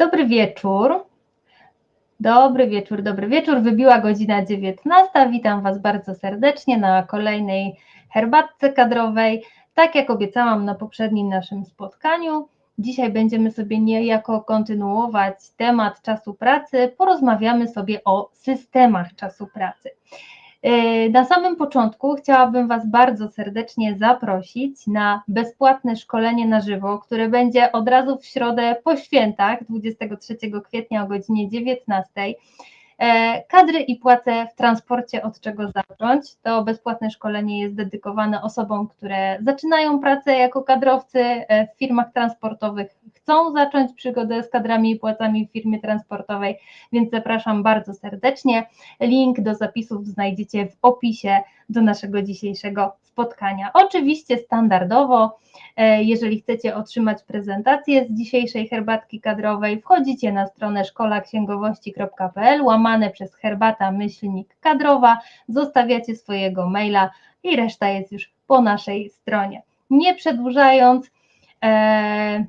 Dobry wieczór. Dobry wieczór, dobry wieczór. Wybiła godzina 19. Witam Was bardzo serdecznie na kolejnej herbatce kadrowej. Tak jak obiecałam na poprzednim naszym spotkaniu, dzisiaj będziemy sobie niejako kontynuować temat czasu pracy. Porozmawiamy sobie o systemach czasu pracy. E, na samym początku chciałabym Was bardzo serdecznie zaprosić na bezpłatne szkolenie na żywo, które będzie od razu w środę po świętach 23 kwietnia o godzinie 19. E, kadry i płace w transporcie, od czego zacząć. To bezpłatne szkolenie jest dedykowane osobom, które zaczynają pracę jako kadrowcy e, w firmach transportowych, chcą zacząć przygodę z kadrami i płacami w firmie transportowej, więc zapraszam bardzo serdecznie. Link do zapisów znajdziecie w opisie do naszego dzisiejszego spotkania. Oczywiście standardowo, e, jeżeli chcecie otrzymać prezentację z dzisiejszej herbatki kadrowej, wchodzicie na stronę szkolaksięgowości.pl, łamane przez herbata myślnik kadrowa, zostawiacie swojego maila i reszta jest już po naszej stronie. Nie przedłużając, e,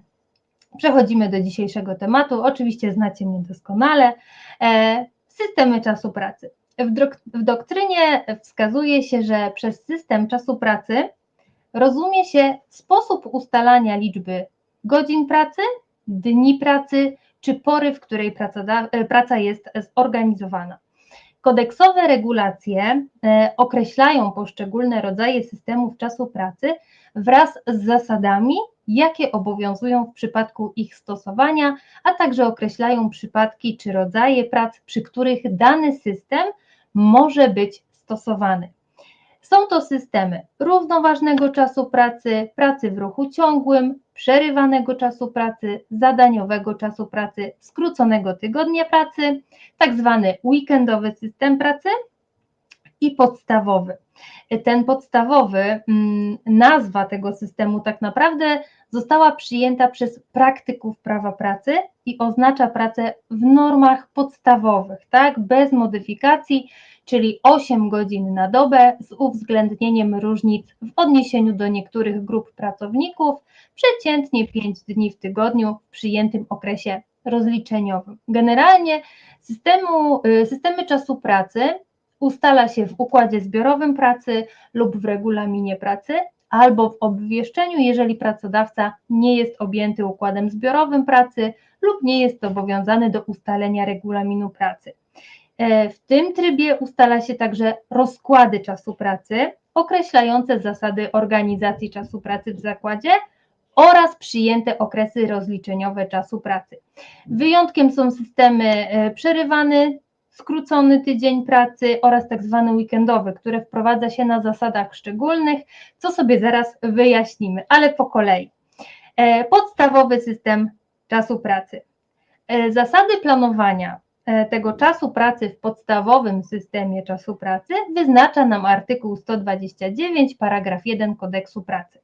przechodzimy do dzisiejszego tematu. Oczywiście znacie mnie doskonale. E, systemy czasu pracy. W, doktrynie wskazuje się, że przez system czasu pracy rozumie się sposób ustalania liczby godzin pracy, dni pracy czy pory, w której praca, praca jest zorganizowana. Kodeksowe regulacje e, określają poszczególne rodzaje systemów czasu pracy wraz z zasadami, jakie obowiązują w przypadku ich stosowania, a także określają przypadki czy rodzaje prac, przy których dany system może być stosowany. Są to systemy równoważnego czasu pracy, pracy w ruchu ciągłym, przerywanego czasu pracy, zadaniowego czasu pracy, skróconego tygodnia pracy, tak zwany weekendowy system pracy i podstawowy. Ten podstawowy, mm, nazwa tego systemu tak naprawdę została przyjęta przez praktyków prawa pracy i oznacza pracę w normach podstawowych, tak, bez modyfikacji, czyli 8 godzin na dobę z uwzględnieniem różnic w odniesieniu do niektórych grup pracowników, przeciętnie 5 dni w tygodniu w przyjętym okresie rozliczeniowym. Generalnie systemu, y, systemy czasu pracy ustala się w układzie zbiorowym pracy lub w regulaminie pracy, albo w obwieszczeniu, jeżeli pracodawca nie jest objęty układem zbiorowym pracy lub nie jest zobowiązany do ustalenia regulaminu pracy. E, w tym trybie ustala się także rozkłady czasu pracy, określające zasady organizacji czasu pracy w zakładzie oraz przyjęte okresy rozliczeniowe czasu pracy. Wyjątkiem są systemy e, przerywany, skrócony tydzień pracy oraz tak zwany weekendowy, które wprowadza się na zasadach szczególnych, co sobie zaraz wyjaśnimy, ale po kolei. E, podstawowy system czasu pracy. E, zasady planowania e, tego czasu pracy w podstawowym systemie czasu pracy wyznacza nam artykuł 129, paragraf 1 kodeksu pracy.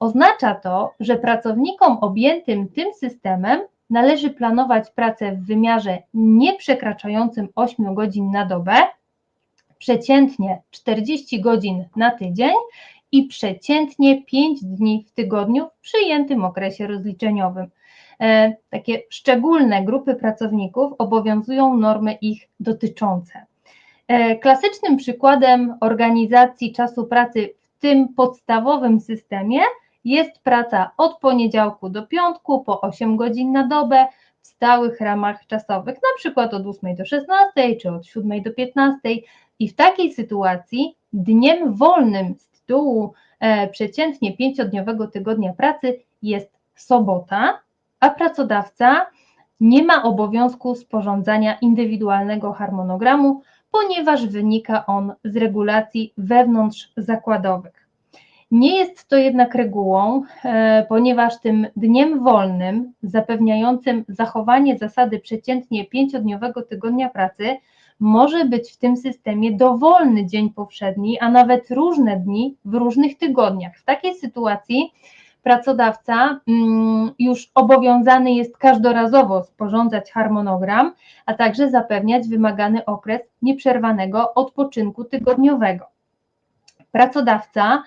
Oznacza to, że pracownikom objętym tym systemem należy planować pracę w wymiarze nie przekraczającym 8 godzin na dobę, przeciętnie 40 godzin na tydzień i przeciętnie 5 dni w tygodniu w przyjętym okresie rozliczeniowym. E, takie szczególne grupy pracowników obowiązują normy ich dotyczące. E, klasycznym przykładem organizacji czasu pracy w tym podstawowym systemie jest praca od poniedziałku do piątku po 8 godzin na dobę w stałych ramach czasowych, na przykład od 8 do 16 czy od 7 do 15 i w takiej sytuacji dniem wolnym z tytułu e, przeciętnie pięciodniowego tygodnia pracy jest sobota, a pracodawca nie ma obowiązku sporządzania indywidualnego harmonogramu, ponieważ wynika on z regulacji wewnątrz zakładowych. Nie jest to jednak regułą, e, ponieważ tym dniem wolnym zapewniającym zachowanie zasady przeciętnie pięciodniowego tygodnia pracy może być w tym systemie dowolny dzień powszedni, a nawet różne dni w różnych tygodniach. W takiej sytuacji pracodawca mm, już obowiązany jest każdorazowo sporządzać harmonogram, a także zapewniać wymagany okres nieprzerwanego odpoczynku tygodniowego. Pracodawca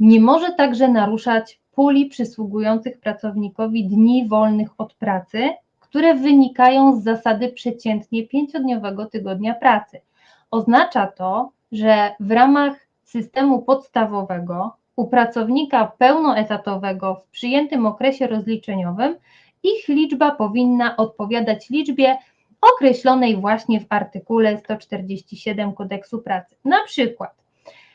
nie może także naruszać puli przysługujących pracownikowi dni wolnych od pracy, które wynikają z zasady przeciętnie pięciodniowego tygodnia pracy. Oznacza to, że w ramach systemu podstawowego u pracownika pełnoetatowego w przyjętym okresie rozliczeniowym ich liczba powinna odpowiadać liczbie określonej właśnie w artykule 147 Kodeksu Pracy. Na przykład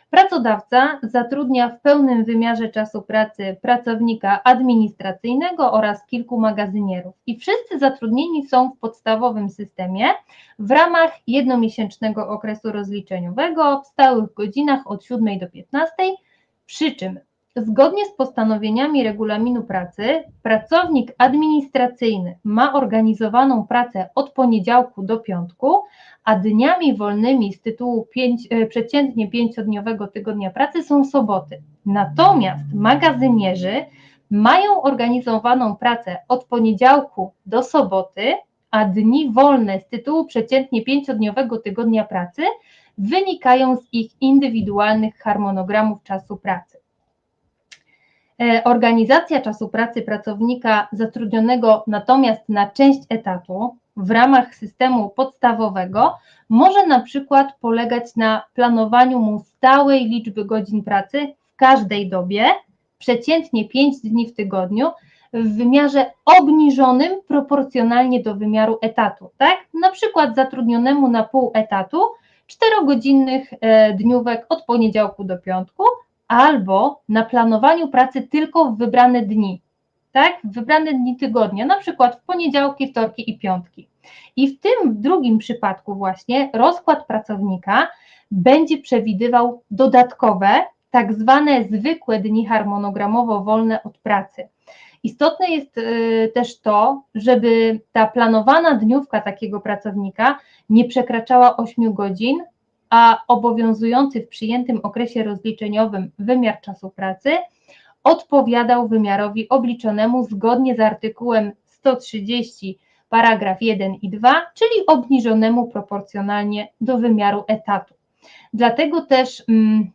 Pracodawca zatrudnia w pełnym wymiarze czasu pracy pracownika administracyjnego oraz kilku magazynierów. I wszyscy zatrudnieni są w podstawowym systemie w ramach jednomiesięcznego okresu rozliczeniowego w stałych godzinach od 7 do 15, przy czym Zgodnie z postanowieniami regulaminu pracy, pracownik administracyjny ma organizowaną pracę od poniedziałku do piątku, a dniami wolnymi z tytułu pięć, e, przeciętnie pięciodniowego tygodnia pracy są soboty. Natomiast magazynierzy mają organizowaną pracę od poniedziałku do soboty, a dni wolne z tytułu przeciętnie pięciodniowego tygodnia pracy wynikają z ich indywidualnych harmonogramów czasu pracy. E, organizacja czasu pracy pracownika zatrudnionego natomiast na część etatu w ramach systemu podstawowego może na przykład polegać na planowaniu mu stałej liczby godzin pracy w każdej dobie, przeciętnie 5 dni w tygodniu, w wymiarze obniżonym proporcjonalnie do wymiaru etatu, tak? Na przykład zatrudnionemu na pół etatu 4-godzinnych e, dniówek od poniedziałku do piątku, albo na planowaniu pracy tylko w wybrane dni, tak? W wybrane dni tygodnia, na przykład w poniedziałki, wtorki i piątki. I w tym drugim przypadku właśnie rozkład pracownika będzie przewidywał dodatkowe, tak zwane zwykłe dni harmonogramowo wolne od pracy. Istotne jest y, też to, żeby ta planowana dniówka takiego pracownika nie przekraczała 8 godzin, a obowiązujący w przyjętym okresie rozliczeniowym wymiar czasu pracy odpowiadał wymiarowi obliczonemu zgodnie z artykułem 130 paragraf 1 i 2, czyli obniżonemu proporcjonalnie do wymiaru etatu. Dlatego też mm,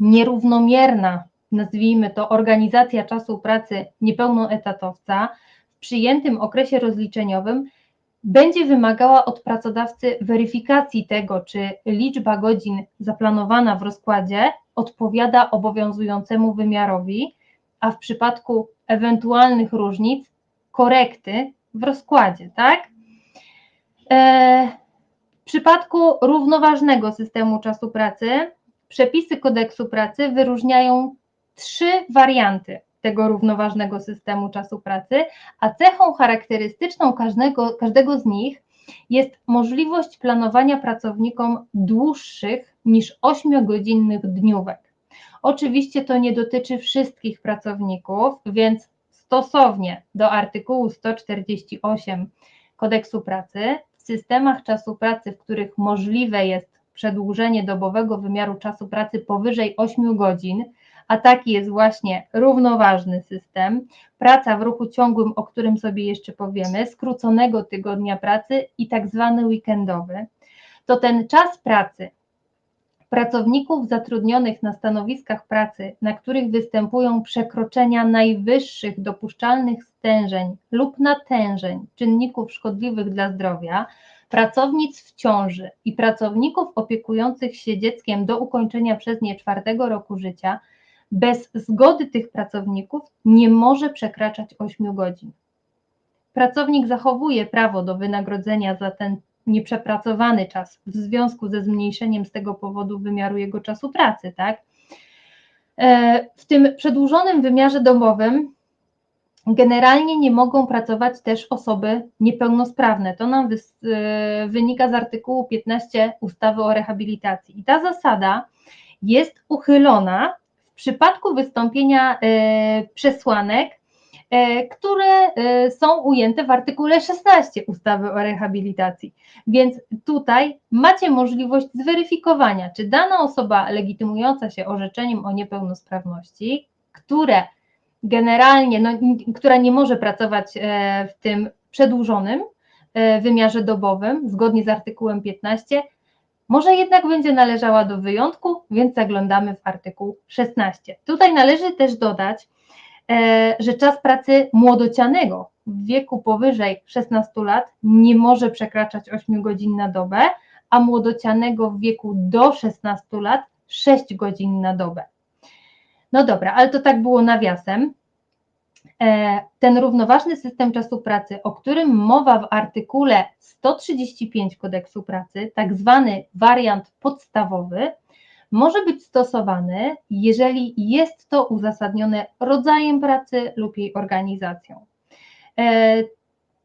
nierównomierna, nazwijmy to, organizacja czasu pracy niepełnoetatowca w przyjętym okresie rozliczeniowym będzie wymagała od pracodawcy weryfikacji tego, czy liczba godzin zaplanowana w rozkładzie odpowiada obowiązującemu wymiarowi, a w przypadku ewentualnych różnic korekty w rozkładzie, tak? E, w przypadku równoważnego systemu czasu pracy przepisy kodeksu pracy wyróżniają trzy warianty tego równoważnego systemu czasu pracy, a cechą charakterystyczną każdego, każdego z nich jest możliwość planowania pracownikom dłuższych niż 8-godzinnych dniówek. Oczywiście to nie dotyczy wszystkich pracowników, więc stosownie do artykułu 148 Kodeksu Pracy w systemach czasu pracy, w których możliwe jest przedłużenie dobowego wymiaru czasu pracy powyżej 8 godzin, a taki jest właśnie równoważny system, praca w ruchu ciągłym, o którym sobie jeszcze powiemy, skróconego tygodnia pracy i tak zwany weekendowy, to ten czas pracy pracowników zatrudnionych na stanowiskach pracy, na których występują przekroczenia najwyższych dopuszczalnych stężeń lub natężeń czynników szkodliwych dla zdrowia, pracownic w ciąży i pracowników opiekujących się dzieckiem do ukończenia przez nie czwartego roku życia bez zgody tych pracowników nie może przekraczać 8 godzin. Pracownik zachowuje prawo do wynagrodzenia za ten nieprzepracowany czas w związku ze zmniejszeniem z tego powodu wymiaru jego czasu pracy, tak? E, w tym przedłużonym wymiarze domowym generalnie nie mogą pracować też osoby niepełnosprawne. To nam e, wynika z artykułu 15 ustawy o rehabilitacji. I ta zasada jest uchylona w przypadku wystąpienia e, przesłanek, e, które e, są ujęte w artykule 16 ustawy o rehabilitacji. Więc tutaj macie możliwość zweryfikowania, czy dana osoba legitymująca się orzeczeniem o niepełnosprawności, które generalnie, no, która nie może pracować w tym przedłużonym wymiarze dobowym, zgodnie z artykułem 15, może jednak będzie należała do wyjątku, więc zaglądamy w artykuł 16. Tutaj należy też dodać, e, że czas pracy młodocianego w wieku powyżej 16 lat nie może przekraczać 8 godzin na dobę, a młodocianego w wieku do 16 lat 6 godzin na dobę. No dobra, ale to tak było nawiasem. E, ten równoważny system czasu pracy, o którym mowa w artykule 135 kodeksu pracy, tak zwany wariant podstawowy, może być stosowany, jeżeli jest to uzasadnione rodzajem pracy lub jej organizacją. E,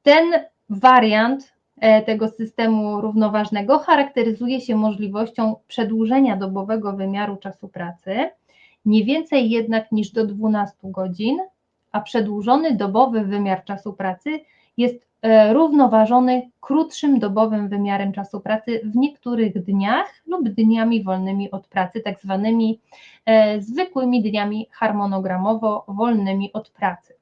ten wariant e, tego systemu równoważnego charakteryzuje się możliwością przedłużenia dobowego wymiaru czasu pracy, nie więcej jednak niż do 12 godzin, a przedłużony dobowy wymiar czasu pracy jest e, równoważony krótszym dobowym wymiarem czasu pracy w niektórych dniach lub dniami wolnymi od pracy, tak zwanymi e, zwykłymi dniami harmonogramowo wolnymi od pracy.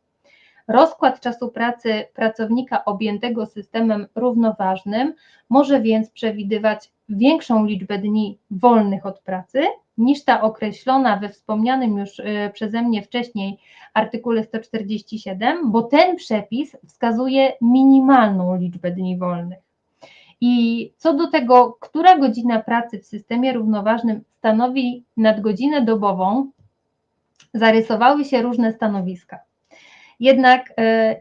Rozkład czasu pracy pracownika objętego systemem równoważnym może więc przewidywać większą liczbę dni wolnych od pracy niż ta określona we wspomnianym już y, przeze mnie wcześniej artykule 147, bo ten przepis wskazuje minimalną liczbę dni wolnych. I co do tego, która godzina pracy w systemie równoważnym stanowi nadgodzinę dobową, zarysowały się różne stanowiska. Jednak y,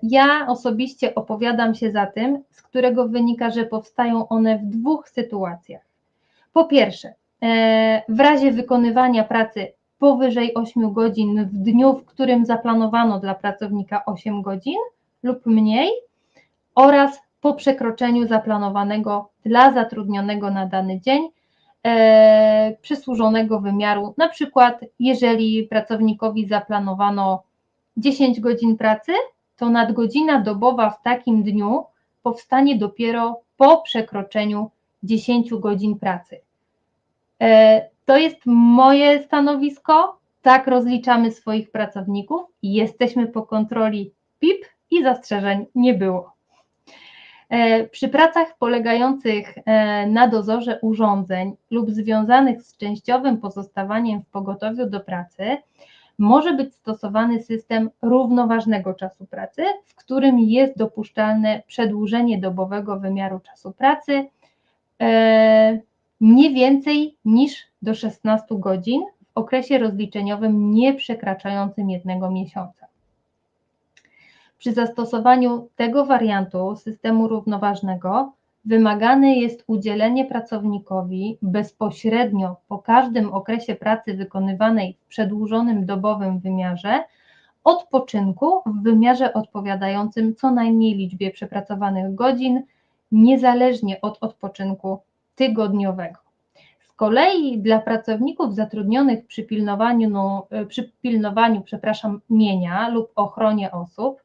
ja osobiście opowiadam się za tym, z którego wynika, że powstają one w dwóch sytuacjach. Po pierwsze, w razie wykonywania pracy powyżej 8 godzin w dniu, w którym zaplanowano dla pracownika 8 godzin lub mniej oraz po przekroczeniu zaplanowanego dla zatrudnionego na dany dzień e, przysłużonego wymiaru. Na przykład, jeżeli pracownikowi zaplanowano 10 godzin pracy, to nadgodzina dobowa w takim dniu powstanie dopiero po przekroczeniu 10 godzin pracy. E, to jest moje stanowisko. Tak rozliczamy swoich pracowników. Jesteśmy po kontroli PIP i zastrzeżeń nie było. E, przy pracach polegających e, na dozorze urządzeń lub związanych z częściowym pozostawaniem w pogotowiu do pracy może być stosowany system równoważnego czasu pracy, w którym jest dopuszczalne przedłużenie dobowego wymiaru czasu pracy nie więcej niż do 16 godzin w okresie rozliczeniowym nie przekraczającym jednego miesiąca. Przy zastosowaniu tego wariantu systemu równoważnego wymagane jest udzielenie pracownikowi bezpośrednio po każdym okresie pracy wykonywanej w przedłużonym dobowym wymiarze odpoczynku w wymiarze odpowiadającym co najmniej liczbie przepracowanych godzin, niezależnie od odpoczynku tygodniowego. Z kolei dla pracowników zatrudnionych przy pilnowaniu, no, e, przy pilnowaniu przepraszam, mienia lub ochronie osób,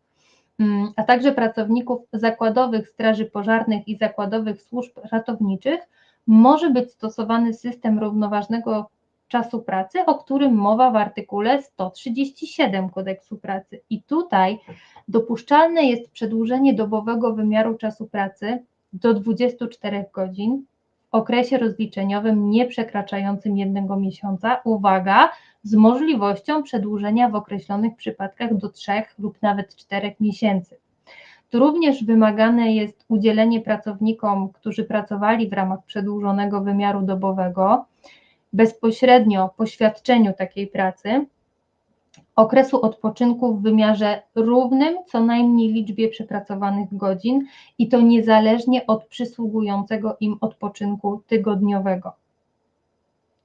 mm, a także pracowników zakładowych straży pożarnych i zakładowych służb ratowniczych może być stosowany system równoważnego czasu pracy, o którym mowa w artykule 137 kodeksu pracy. I tutaj dopuszczalne jest przedłużenie dobowego wymiaru czasu pracy do 24 godzin okresie rozliczeniowym nieprzekraczającym jednego miesiąca, uwaga, z możliwością przedłużenia w określonych przypadkach do trzech lub nawet czterech miesięcy. Tu również wymagane jest udzielenie pracownikom, którzy pracowali w ramach przedłużonego wymiaru dobowego, bezpośrednio po świadczeniu takiej pracy, okresu odpoczynku w wymiarze równym co najmniej liczbie przepracowanych godzin i to niezależnie od przysługującego im odpoczynku tygodniowego.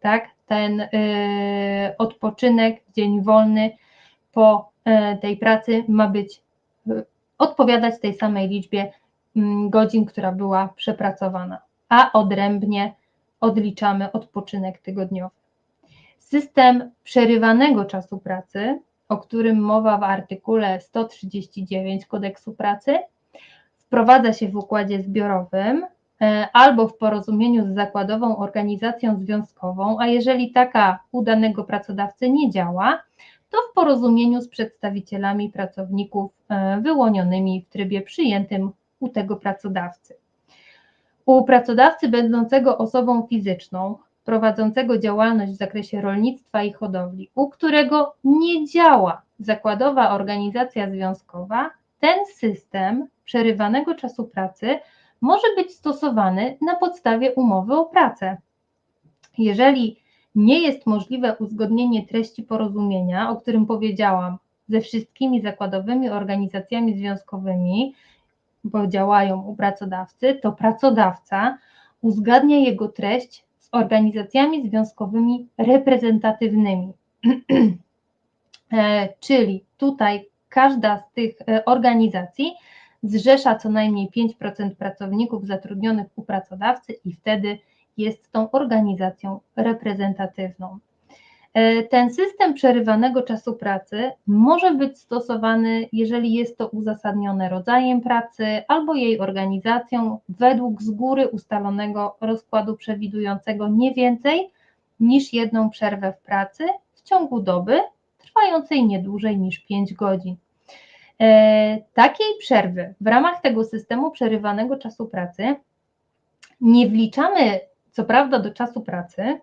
Tak, ten y, odpoczynek, dzień wolny po y, tej pracy ma być y, odpowiadać tej samej liczbie mm, godzin, która była przepracowana, a odrębnie odliczamy odpoczynek tygodniowy. System przerywanego czasu pracy, o którym mowa w artykule 139 Kodeksu Pracy, wprowadza się w układzie zbiorowym e, albo w porozumieniu z zakładową organizacją związkową, a jeżeli taka u danego pracodawcy nie działa, to w porozumieniu z przedstawicielami pracowników e, wyłonionymi w trybie przyjętym u tego pracodawcy. U pracodawcy będącego osobą fizyczną prowadzącego działalność w zakresie rolnictwa i hodowli, u którego nie działa zakładowa organizacja związkowa, ten system przerywanego czasu pracy może być stosowany na podstawie umowy o pracę. Jeżeli nie jest możliwe uzgodnienie treści porozumienia, o którym powiedziałam, ze wszystkimi zakładowymi organizacjami związkowymi, bo działają u pracodawcy, to pracodawca uzgadnia jego treść z organizacjami związkowymi reprezentatywnymi. E, czyli tutaj każda z tych e, organizacji zrzesza co najmniej 5% pracowników zatrudnionych u pracodawcy i wtedy jest tą organizacją reprezentatywną. E, ten system przerywanego czasu pracy może być stosowany, jeżeli jest to uzasadnione rodzajem pracy albo jej organizacją według z góry ustalonego rozkładu przewidującego nie więcej niż jedną przerwę w pracy w ciągu doby trwającej nie dłużej niż 5 godzin. E, takiej przerwy w ramach tego systemu przerywanego czasu pracy nie wliczamy co prawda do czasu pracy,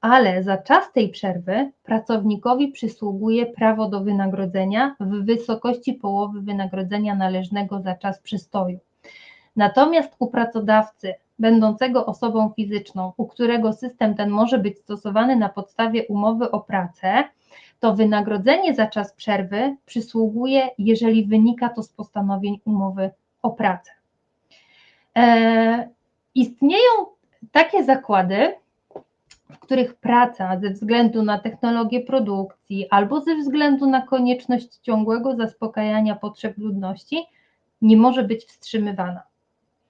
ale za czas tej przerwy pracownikowi przysługuje prawo do wynagrodzenia w wysokości połowy wynagrodzenia należnego za czas przystoju. Natomiast u pracodawcy będącego osobą fizyczną, u którego system ten może być stosowany na podstawie umowy o pracę, to wynagrodzenie za czas przerwy przysługuje, jeżeli wynika to z postanowień umowy o pracę. E, istnieją takie zakłady, w których praca ze względu na technologię produkcji albo ze względu na konieczność ciągłego zaspokajania potrzeb ludności nie może być wstrzymywana.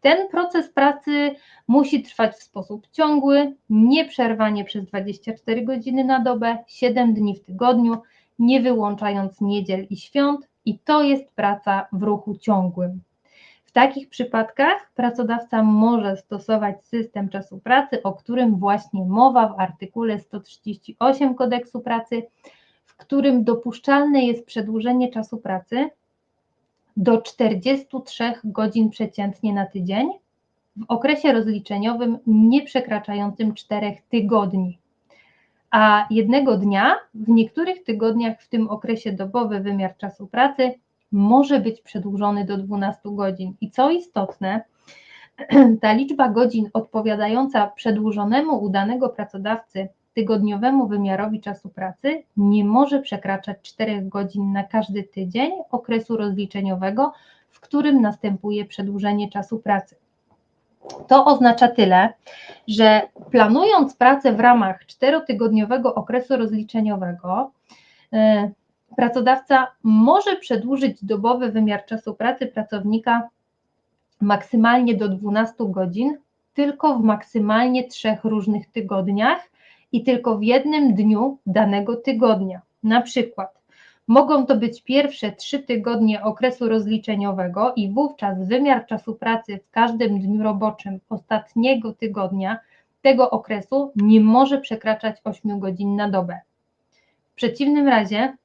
Ten proces pracy musi trwać w sposób ciągły, nieprzerwanie przez 24 godziny na dobę, 7 dni w tygodniu, nie wyłączając niedziel i świąt, i to jest praca w ruchu ciągłym. W takich przypadkach pracodawca może stosować system czasu pracy, o którym właśnie mowa w artykule 138 kodeksu pracy, w którym dopuszczalne jest przedłużenie czasu pracy do 43 godzin przeciętnie na tydzień w okresie rozliczeniowym nie przekraczającym 4 tygodni. A jednego dnia w niektórych tygodniach w tym okresie dobowy wymiar czasu pracy może być przedłużony do 12 godzin. I co istotne, ta liczba godzin odpowiadająca przedłużonemu u danego pracodawcy tygodniowemu wymiarowi czasu pracy nie może przekraczać 4 godzin na każdy tydzień okresu rozliczeniowego, w którym następuje przedłużenie czasu pracy. To oznacza tyle, że planując pracę w ramach czterotygodniowego okresu rozliczeniowego, e, pracodawca może przedłużyć dobowy wymiar czasu pracy pracownika maksymalnie do 12 godzin, tylko w maksymalnie trzech różnych tygodniach i tylko w jednym dniu danego tygodnia. Na przykład mogą to być pierwsze trzy tygodnie okresu rozliczeniowego i wówczas wymiar czasu pracy w każdym dniu roboczym ostatniego tygodnia tego okresu nie może przekraczać 8 godzin na dobę. W przeciwnym razie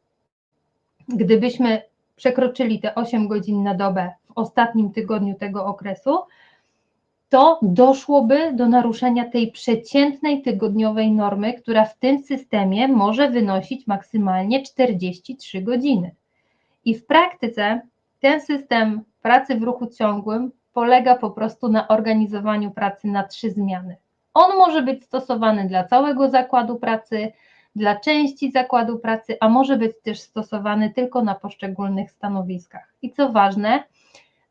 gdybyśmy przekroczyli te 8 godzin na dobę w ostatnim tygodniu tego okresu, to doszłoby do naruszenia tej przeciętnej tygodniowej normy, która w tym systemie może wynosić maksymalnie 43 godziny. I w praktyce ten system pracy w ruchu ciągłym polega po prostu na organizowaniu pracy na trzy zmiany. On może być stosowany dla całego zakładu pracy, dla części zakładu pracy, a może być też stosowany tylko na poszczególnych stanowiskach. I co ważne,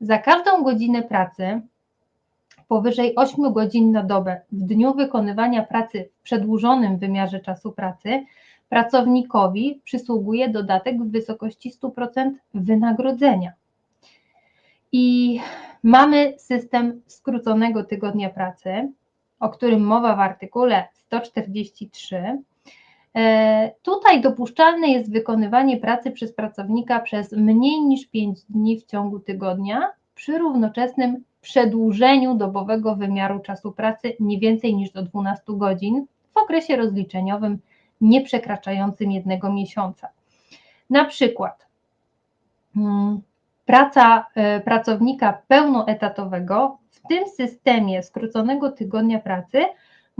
za każdą godzinę pracy powyżej 8 godzin na dobę w dniu wykonywania pracy w przedłużonym wymiarze czasu pracy pracownikowi przysługuje dodatek w wysokości 100% wynagrodzenia. I mamy system skróconego tygodnia pracy, o którym mowa w artykule 143 E, tutaj dopuszczalne jest wykonywanie pracy przez pracownika przez mniej niż 5 dni w ciągu tygodnia przy równoczesnym przedłużeniu dobowego wymiaru czasu pracy nie więcej niż do 12 godzin w okresie rozliczeniowym nie przekraczającym jednego miesiąca. Na przykład hmm, praca e, pracownika pełnoetatowego w tym systemie skróconego tygodnia pracy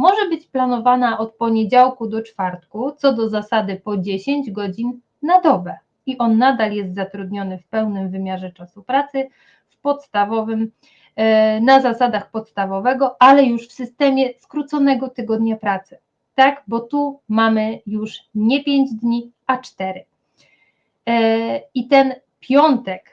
może być planowana od poniedziałku do czwartku, co do zasady po 10 godzin na dobę. i on nadal jest zatrudniony w pełnym wymiarze czasu pracy, w podstawowym, e, na zasadach podstawowego, ale już w systemie skróconego tygodnia pracy. Tak, bo tu mamy już nie 5 dni, a 4. E, I ten piątek,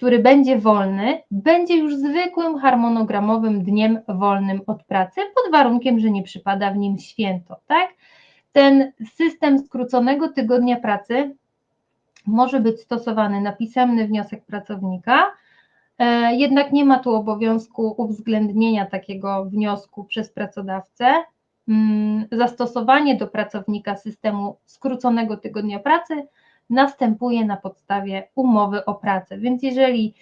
który będzie wolny, będzie już zwykłym harmonogramowym dniem wolnym od pracy, pod warunkiem, że nie przypada w nim święto, tak? Ten system skróconego tygodnia pracy może być stosowany na pisemny wniosek pracownika, e, jednak nie ma tu obowiązku uwzględnienia takiego wniosku przez pracodawcę. Mm, zastosowanie do pracownika systemu skróconego tygodnia pracy następuje na podstawie umowy o pracę. Więc jeżeli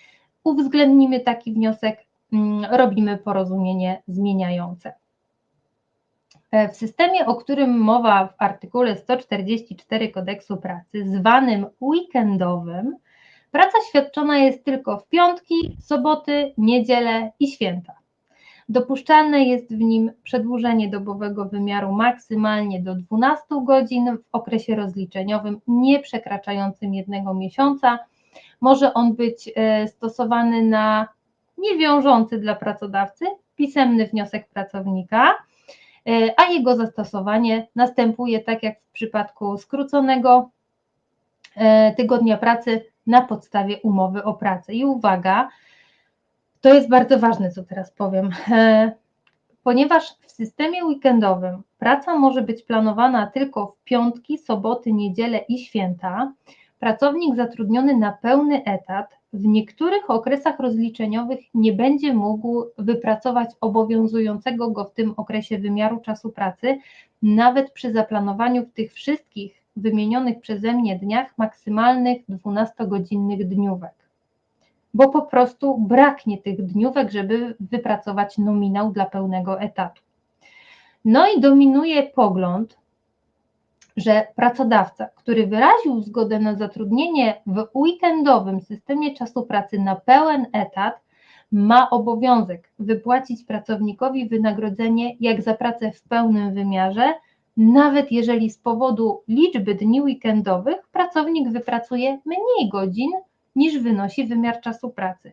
uwzględnimy taki wniosek, mm, robimy porozumienie zmieniające. E, w systemie, o którym mowa w artykule 144 kodeksu pracy, zwanym weekendowym, praca świadczona jest tylko w piątki, soboty, niedzielę i święta. Dopuszczalne jest w nim przedłużenie dobowego wymiaru maksymalnie do 12 godzin w okresie rozliczeniowym nie przekraczającym jednego miesiąca. Może on być e, stosowany na niewiążący dla pracodawcy pisemny wniosek pracownika, e, a jego zastosowanie następuje tak jak w przypadku skróconego e, tygodnia pracy na podstawie umowy o pracę. I uwaga, to jest bardzo ważne, co teraz powiem, e, ponieważ w systemie weekendowym praca może być planowana tylko w piątki, soboty, niedzielę i święta. Pracownik zatrudniony na pełny etat w niektórych okresach rozliczeniowych nie będzie mógł wypracować obowiązującego go w tym okresie wymiaru czasu pracy, nawet przy zaplanowaniu w tych wszystkich wymienionych przeze mnie dniach maksymalnych 12-godzinnych dniówek bo po prostu braknie tych dniówek, żeby wypracować nominał dla pełnego etatu. No i dominuje pogląd, że pracodawca, który wyraził zgodę na zatrudnienie w weekendowym systemie czasu pracy na pełen etat, ma obowiązek wypłacić pracownikowi wynagrodzenie jak za pracę w pełnym wymiarze, nawet jeżeli z powodu liczby dni weekendowych pracownik wypracuje mniej godzin niż wynosi wymiar czasu pracy.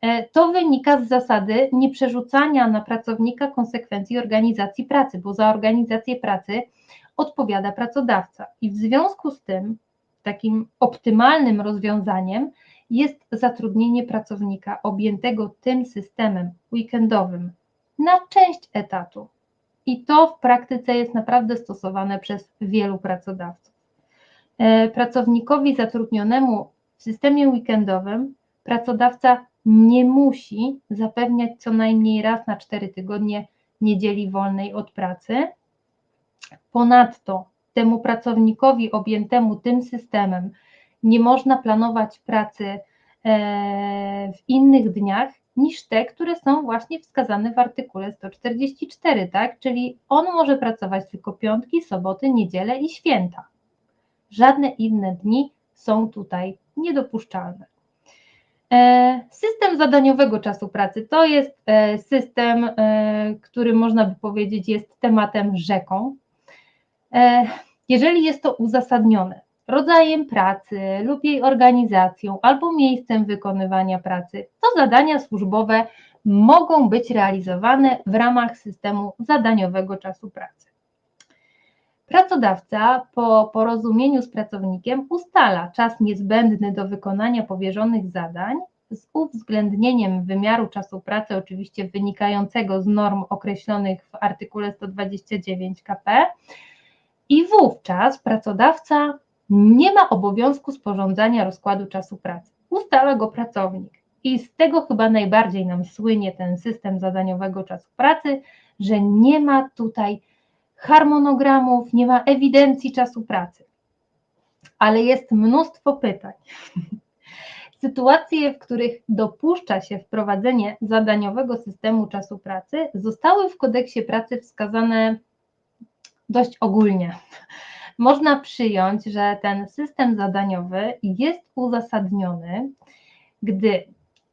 E, to wynika z zasady nieprzerzucania na pracownika konsekwencji organizacji pracy, bo za organizację pracy odpowiada pracodawca. I w związku z tym takim optymalnym rozwiązaniem jest zatrudnienie pracownika objętego tym systemem weekendowym na część etatu. I to w praktyce jest naprawdę stosowane przez wielu pracodawców. E, pracownikowi zatrudnionemu w systemie weekendowym pracodawca nie musi zapewniać co najmniej raz na cztery tygodnie niedzieli wolnej od pracy. Ponadto temu pracownikowi objętemu tym systemem nie można planować pracy e, w innych dniach niż te, które są właśnie wskazane w artykule 144, tak? Czyli on może pracować tylko piątki, soboty, niedzielę i święta. Żadne inne dni są tutaj niedopuszczalne. E, system zadaniowego czasu pracy to jest e, system, e, który można by powiedzieć jest tematem rzeką. Jeżeli jest to uzasadnione rodzajem pracy lub jej organizacją albo miejscem wykonywania pracy, to zadania służbowe mogą być realizowane w ramach systemu zadaniowego czasu pracy. Pracodawca po porozumieniu z pracownikiem ustala czas niezbędny do wykonania powierzonych zadań z uwzględnieniem wymiaru czasu pracy, oczywiście wynikającego z norm określonych w artykule 129 KP, i wówczas pracodawca nie ma obowiązku sporządzania rozkładu czasu pracy. Ustala go pracownik. I z tego chyba najbardziej nam słynie ten system zadaniowego czasu pracy, że nie ma tutaj harmonogramów, nie ma ewidencji czasu pracy. Ale jest mnóstwo pytań. Sytuacje, w których dopuszcza się wprowadzenie zadaniowego systemu czasu pracy, zostały w kodeksie pracy wskazane dość ogólnie. Można przyjąć, że ten system zadaniowy jest uzasadniony, gdy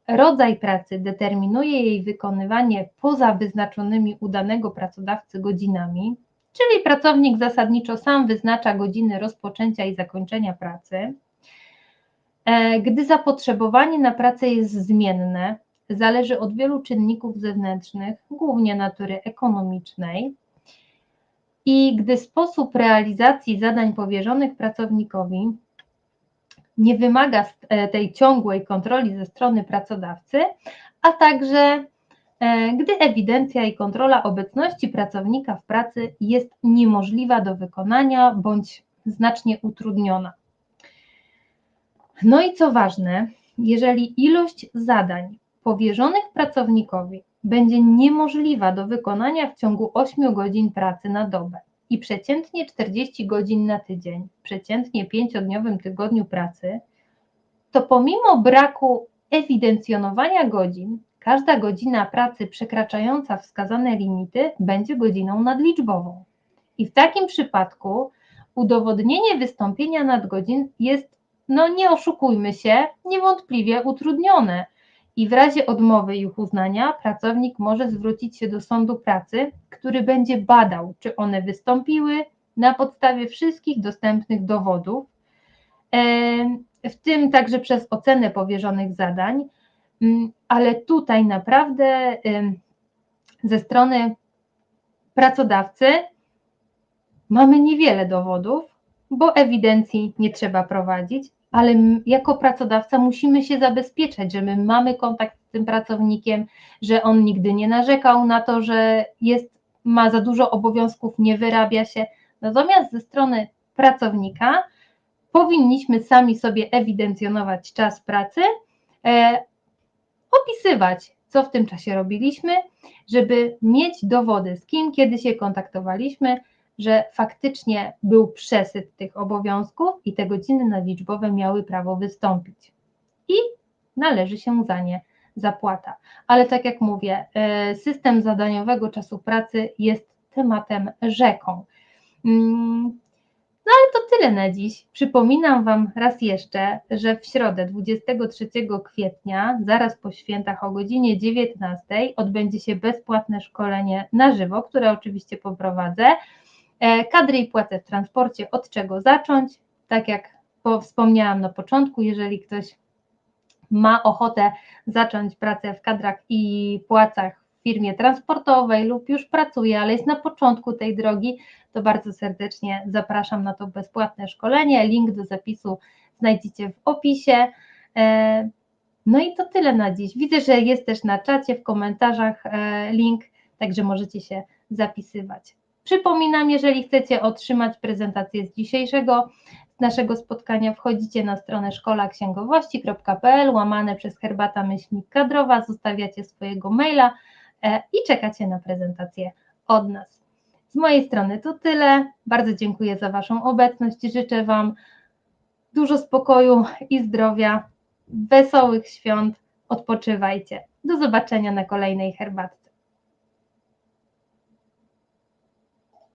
rodzaj pracy determinuje jej wykonywanie poza wyznaczonymi u danego pracodawcy godzinami, czyli pracownik zasadniczo sam wyznacza godziny rozpoczęcia i zakończenia pracy, E, gdy zapotrzebowanie na pracę jest zmienne, zależy od wielu czynników zewnętrznych, głównie natury ekonomicznej, i gdy sposób realizacji zadań powierzonych pracownikowi nie wymaga e, tej ciągłej kontroli ze strony pracodawcy, a także gdy ewidencja i kontrola obecności pracownika w pracy jest niemożliwa do wykonania bądź znacznie utrudniona. No i co ważne, jeżeli ilość zadań powierzonych pracownikowi będzie niemożliwa do wykonania w ciągu 8 godzin pracy na dobę i przeciętnie 40 godzin na tydzień, przeciętnie 5-dniowym tygodniu pracy, to pomimo braku ewidencjonowania godzin, każda godzina pracy przekraczająca wskazane limity będzie godziną nadliczbową. I w takim przypadku udowodnienie wystąpienia nadgodzin jest, no nie oszukujmy się, niewątpliwie utrudnione, i w razie odmowy ich uznania pracownik może zwrócić się do sądu pracy, który będzie badał, czy one wystąpiły na podstawie wszystkich dostępnych dowodów, w tym także przez ocenę powierzonych zadań, ale tutaj naprawdę ze strony pracodawcy mamy niewiele dowodów, bo ewidencji nie trzeba prowadzić, ale jako pracodawca musimy się zabezpieczać, że my mamy kontakt z tym pracownikiem, że on nigdy nie narzekał na to, że jest, ma za dużo obowiązków, nie wyrabia się. Natomiast ze strony pracownika powinniśmy sami sobie ewidencjonować czas pracy, e, opisywać, co w tym czasie robiliśmy, żeby mieć dowody, z kim kiedy się kontaktowaliśmy, że faktycznie był przesyt tych obowiązków i te godziny nadliczbowe miały prawo wystąpić. I należy się za nie zapłata. Ale tak jak mówię, e, system zadaniowego czasu pracy jest tematem rzeką. No ale to tyle na dziś. Przypominam Wam raz jeszcze, że w środę 23 kwietnia, zaraz po świętach o godzinie 19, odbędzie się bezpłatne szkolenie na żywo, które oczywiście poprowadzę E, kadry i płace w transporcie, od czego zacząć? Tak jak wspomniałam na początku, jeżeli ktoś ma ochotę zacząć pracę w kadrach i płacach firmie transportowej lub już pracuje, ale jest na początku tej drogi, to bardzo serdecznie zapraszam na to bezpłatne szkolenie. Link do zapisu znajdziecie w opisie. E, no i to tyle na dziś. Widzę, że jest też na czacie, w komentarzach e, link, także możecie się zapisywać. Przypominam, jeżeli chcecie otrzymać prezentację z dzisiejszego naszego spotkania, wchodzicie na stronę szkolaksięgowości.pl, łamane przez herbata myślnik kadrowa, zostawiacie swojego maila i czekacie na prezentację od nas. Z mojej strony to tyle. Bardzo dziękuję za Waszą obecność. Życzę Wam dużo spokoju i zdrowia, wesołych świąt. Odpoczywajcie. Do zobaczenia na kolejnej herbatce.